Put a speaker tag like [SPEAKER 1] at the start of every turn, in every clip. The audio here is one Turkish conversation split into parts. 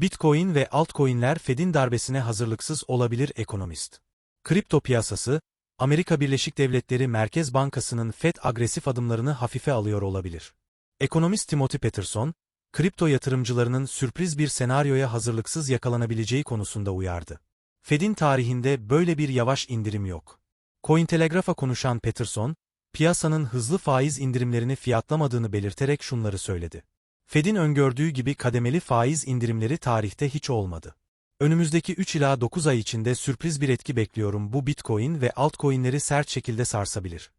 [SPEAKER 1] Bitcoin ve altcoin'ler Fed'in darbesine hazırlıksız olabilir ekonomist. Kripto piyasası, Amerika Birleşik Devletleri Merkez Bankası'nın Fed agresif adımlarını hafife alıyor olabilir. Ekonomist Timothy Peterson, kripto yatırımcılarının sürpriz bir senaryoya hazırlıksız yakalanabileceği konusunda uyardı. Fed'in tarihinde böyle bir yavaş indirim yok. Cointelegraph'a konuşan Peterson, piyasanın hızlı faiz indirimlerini fiyatlamadığını belirterek şunları söyledi. Fed'in öngördüğü gibi kademeli faiz indirimleri tarihte hiç olmadı. Önümüzdeki 3 ila 9 ay içinde sürpriz bir etki bekliyorum bu Bitcoin ve altcoin'leri sert şekilde sarsabilir.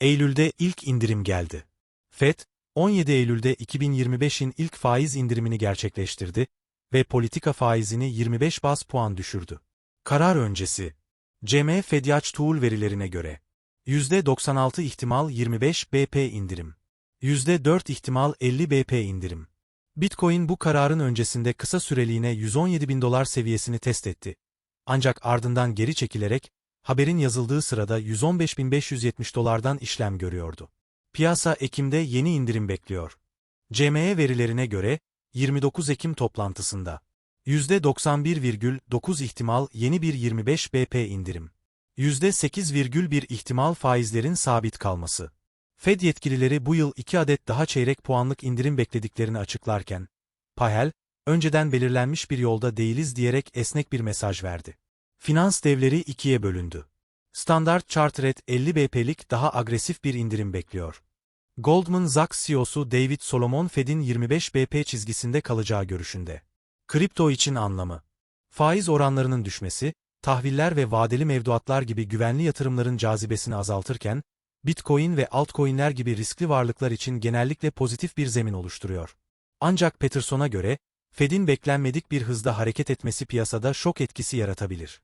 [SPEAKER 1] Eylül'de ilk indirim geldi. Fed, 17 Eylül'de 2025'in ilk faiz indirimini gerçekleştirdi ve politika faizini 25 bas puan düşürdü. Karar öncesi. CM Fedyaç Tool verilerine göre %96 ihtimal 25 BP indirim. %4 ihtimal 50 BP indirim. Bitcoin bu kararın öncesinde kısa süreliğine 117 bin dolar seviyesini test etti. Ancak ardından geri çekilerek, haberin yazıldığı sırada 115.570 dolardan işlem görüyordu. Piyasa Ekim'de yeni indirim bekliyor. CME verilerine göre, 29 Ekim toplantısında, %91,9 ihtimal yeni bir 25 BP indirim. %8,1 ihtimal faizlerin sabit kalması. Fed yetkilileri bu yıl 2 adet daha çeyrek puanlık indirim beklediklerini açıklarken, Pahel, önceden belirlenmiş bir yolda değiliz diyerek esnek bir mesaj verdi. Finans devleri ikiye bölündü. Standard Chartered 50 BP'lik daha agresif bir indirim bekliyor. Goldman Sachs CEO'su David Solomon Fed'in 25 BP çizgisinde kalacağı görüşünde. Kripto için anlamı. Faiz oranlarının düşmesi, tahviller ve vadeli mevduatlar gibi güvenli yatırımların cazibesini azaltırken, Bitcoin ve altcoin'ler gibi riskli varlıklar için genellikle pozitif bir zemin oluşturuyor. Ancak Peterson'a göre, Fed'in beklenmedik bir hızda hareket etmesi piyasada şok etkisi yaratabilir.